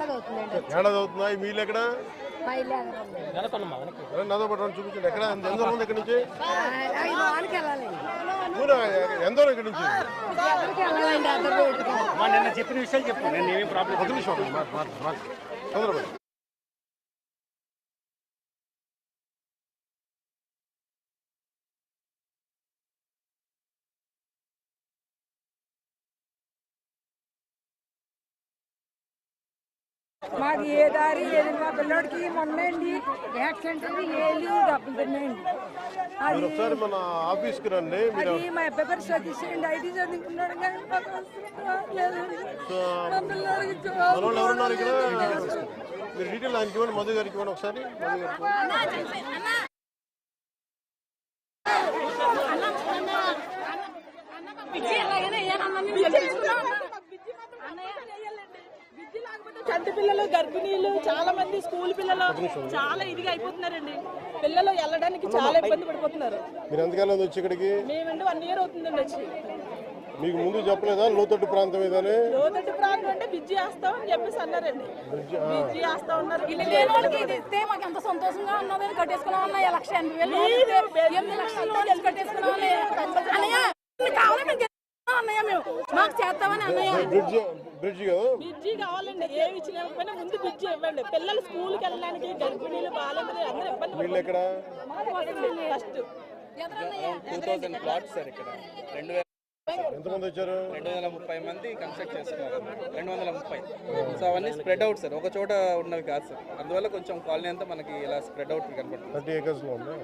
ఏడాది అవుతుందండి ఏడాది అవుతుందా ఈ మీలు ఎక్కడ? మా ఇల్లు పాటు రండి చూపించండి. ఎక్కడ? ఎంత దూరం ఉంది ఇక్కడ నుంచి? ఎంత దూరం ఇక్కడ నుంచి? నిన్న చెప్పిన విషయాలు చెప్పు. నేను ఏమీ ప్రాబ్లం ఒక నిమిషం తొందరపడి. మాకు ఏ దారి ఏది మా పిల్లోడికి మొన్నండి యాక్సిడెంట్ అయ్యి ఏళ్ళు డబ్బులు తిన్నాయండి మీరు అది ఒకసారి మన ఆఫీస్కి రండి మీరు అది మా అబ్బాయి సతీష్ అండి ఐటీ చదువుకున్నాడు కానీ మాకు. మా పిల్లోడికి. మీరు డీటెయిల్ ఆయనకి ఇవ్వండి మధు గారికి ఇవ్వండి ఒకసారి మధు గారికి చంటి పిల్లలు గర్భిణీలు చాలా మంది స్కూల్ పిల్లలు చాలా ఇదిగా అయిపోతున్నారండి. పిల్లలు వెళ్ళడానికి చాలా ఇబ్బంది పడిపోతున్నారు. మీరు ఎంతకాలం వచ్చి ఇక్కడికి? మేమండి వన్ ఇయర్ అవుతుందండి వచ్చి. మీకు ముందు చెప్పలేదా? లోతట్టు ప్రాంతం ఇదని లోతట్టు ప్రాంతం అంటే బిజ్జి వేస్తాం అని చెప్పేసి అన్నారండి. బిజ్జి వేస్తా ఉన్నారు ఇల్లు లేని వాళ్ళకి ఇది ఇస్తే మాకు ఎంత సంతోషంగా ఉన్నదని కట్టేసుకున్నాం అన్నయ్య లక్ష ఎనభై వేలు ఎనిమిది లక్షలు కట్టేసుకున్నాం అన్నయ్య. కావాలి? మేము గెలుస్తాం అన్నయ్య మేము మాకు చేస్తామని అన్నయ్య. బ్రిడ్జ్ బ్రిడ్జ్ కావాలండి. ఏమి ఇచ్చినా ఇవ్వకపోయినా ముందు బిజ్జి ఇవ్వండి. పిల్లలు స్కూల్కి వెళ్ళడానికి గర్భిణీలు బాలింతలు అందరూ ఇబ్బంది ఎక్కడ? First. Two thousand plots sir ఇక్కడ. రెండు వేల ఎంతమంది వచ్చారు? రెండు వందల ముప్పై మంది కన్స్ట్రక్ట్ చేస్తున్నారు. రెండు వందల ముప్పై సో అవన్నీ స్ప్రెడ్ అవుట్ సార్ ఒక చోట ఉన్నవి కాదు సార్ అందువల్ల కొంచెం కాలనీ అంతా మనకి ఇలా స్ప్రెడ్ అవుట్ కనపడుతుంది. థర్టీ ఏకర్స్లో ఉంది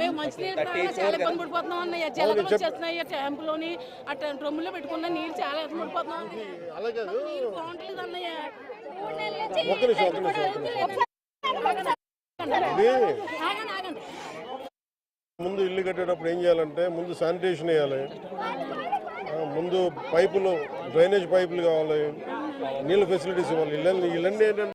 మేము మంచినీళ్ళు చాలా ఇబ్బంది పడిపోతున్నాం అన్నయ్య. వచ్చేస్తున్నాయి. ట్యాంపులోని డ్రమ్ములో పెట్టుకున్న నీళ్ళు చాలా ఇబ్బంది పడిపోతున్నాం అన్నయ్య. అలా కాదు. నీళ్ళు బాగుంటలేదు అన్నయ్య. ఒక్క నిమిషం ఒక్క నిమిషం ఒక్క నిమిషం ఇది ఆగండి ఆగండి ముందు ఇల్లు కట్టేటప్పుడు ఏం చేయాలంటే ముందు శానిటేషన్ వేయాలి. ఆ, ముందు పైపులు డ్రైనేజ్ పైపులు కావాలి నీళ్ళ ఫెసిలిటీస్ ఇవ్వాలి. ఇళ్ళని ఇళ్ళన్నీ ఏంటంటే